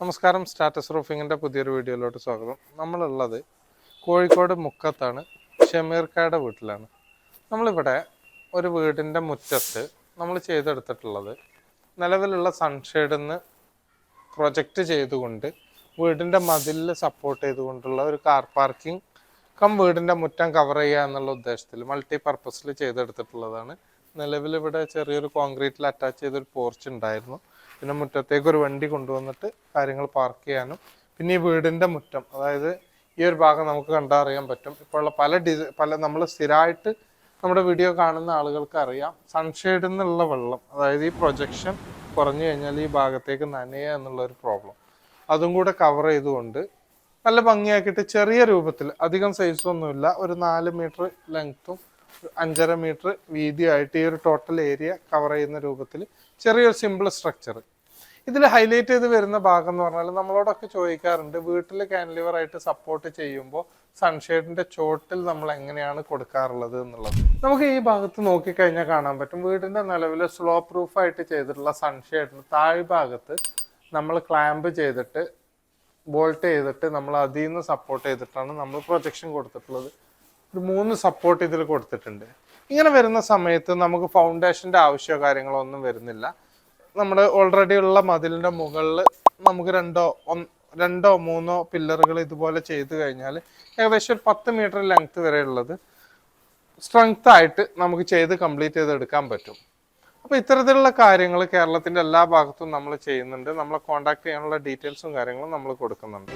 നമസ്കാരം. സ്റ്റാറ്റസ് റൂഫിങ്ങിന്റെ പുതിയൊരു വീഡിയോയിലോട്ട് സ്വാഗതം. നമ്മളുള്ളത് കോഴിക്കോട് മുക്കത്താണ്. ഷമീർക്കായുടെ വീട്ടിലാണ്. നമ്മളിവിടെ ഒരു വീടിന്റെ മുറ്റത്ത് നമ്മൾ ചെയ്തെടുത്തിട്ടുള്ളത് നിലവിലുള്ള സൺഷെയ്ഡിൽ നിന്ന് പ്രൊജക്റ്റ് ചെയ്തുകൊണ്ട് വീടിന്റെ മതിലിൽ സപ്പോർട്ട് ചെയ്തുകൊണ്ടുള്ള ഒരു കാർ പാർക്കിംഗ് കം വീടിന്റെ മുറ്റം കവർ ചെയ്യുക എന്നുള്ള ഉദ്ദേശത്തിൽ മൾട്ടി പർപ്പസിൽ ചെയ്തെടുത്തിട്ടുള്ളതാണ്. നിലവിൽ ഇവിടെ ചെറിയൊരു കോൺക്രീറ്റിൽ അറ്റാച്ച് ചെയ്തൊരു പോർച്ച് ഉണ്ടായിരുന്നു. പിന്നെ മുറ്റത്തേക്ക് ഒരു വണ്ടി കൊണ്ടുവന്നിട്ട് കാര്യങ്ങൾ പാർക്ക് ചെയ്യാനും. പിന്നെ ഈ വീടിന്റെ മുറ്റം അതായത് ഈ ഒരു ഭാഗം നമുക്ക് കണ്ടറിയാൻ പറ്റും. ഇപ്പോഴുള്ള പല ഡിസൈ പല നമ്മൾ സ്ഥിരമായിട്ട് നമ്മുടെ വീഡിയോ കാണുന്ന ആളുകൾക്ക് അറിയാം. സൺഷെയ്ഡിൽ നിന്നുള്ള വെള്ളം അതായത് ഈ പ്രൊജക്ഷൻ കുറഞ്ഞു കഴിഞ്ഞാൽ ഈ ഭാഗത്തേക്ക് നനയുക എന്നുള്ള ഒരു പ്രോബ്ലം അതും കൂടെ കവർ ചെയ്തുകൊണ്ട് നല്ല ഭംഗിയാക്കിയിട്ട് ചെറിയ രൂപത്തിൽ അധികം സൈസൊന്നുമില്ല ഒരു നാല് മീറ്റർ ലെങ്ത്തും അഞ്ചര മീറ്റർ വീതിയായിട്ട് ഈ ഒരു ടോട്ടൽ ഏരിയ കവർ ചെയ്യുന്ന രൂപത്തിൽ ചെറിയൊരു സിമ്പിൾ സ്ട്രക്ചർ ഇതിൽ ഹൈലൈറ്റ് ചെയ്ത് വരുന്ന ഭാഗം എന്ന് പറഞ്ഞാൽ നമ്മളോടൊക്കെ ചോദിക്കാറുണ്ട് വീട്ടിൽ കാൻലിവർ ആയിട്ട് സപ്പോർട്ട് ചെയ്യുമ്പോൾ സൺഷെയ്ഡിന്റെ ചോട്ടിൽ നമ്മൾ എങ്ങനെയാണ് കൊടുക്കാറുള്ളത് എന്നുള്ളത്. നമുക്ക് ഈ ഭാഗത്ത് നോക്കിക്കഴിഞ്ഞാൽ കാണാൻ പറ്റും. വീടിന്റെ നിലവിൽ സ്ലോ പ്രൂഫ് ആയിട്ട് ചെയ്തിട്ടുള്ള സൺഷെയ്ഡിന് താഴ്ഭാഗത്ത് നമ്മൾ ക്ലാമ്പ് ചെയ്തിട്ട് ബോൾട്ട് ചെയ്തിട്ട് നമ്മൾ അതിൽ നിന്ന് സപ്പോർട്ട് ചെയ്തിട്ടാണ് നമ്മൾ പ്രൊജക്ഷൻ കൊടുത്തിട്ടുള്ളത്. ഒരു മൂന്ന് സപ്പോർട്ട് ഇതിൽ കൊടുത്തിട്ടുണ്ട്. ഇങ്ങനെ വരുന്ന സമയത്ത് നമുക്ക് ഫൗണ്ടേഷന്റെ ആവശ്യമോ കാര്യങ്ങളോ ഒന്നും വരുന്നില്ല. നമ്മുടെ ഓൾറെഡി ഉള്ള മതിലിന്റെ മുകളിൽ നമുക്ക് രണ്ടോ രണ്ടോ മൂന്നോ പില്ലറുകൾ ഇതുപോലെ ചെയ്ത് കഴിഞ്ഞാൽ ഏകദേശം ഒരു പത്ത് മീറ്റർ ലെങ്ത് വരെ ഉള്ളത് സ്ട്രെങ്ത് ആയിട്ട് നമുക്ക് ചെയ്ത് കംപ്ലീറ്റ് ചെയ്ത് എടുക്കാൻ പറ്റും. അപ്പോൾ ഇത്തരത്തിലുള്ള കാര്യങ്ങൾ കേരളത്തിന്റെ എല്ലാ ഭാഗത്തും നമ്മൾ ചെയ്യുന്നുണ്ട്. നമ്മളെ കോൺടാക്ട് ചെയ്യാനുള്ള ഡീറ്റെയിൽസും കാര്യങ്ങളും നമ്മൾ കൊടുക്കുന്നുണ്ട്.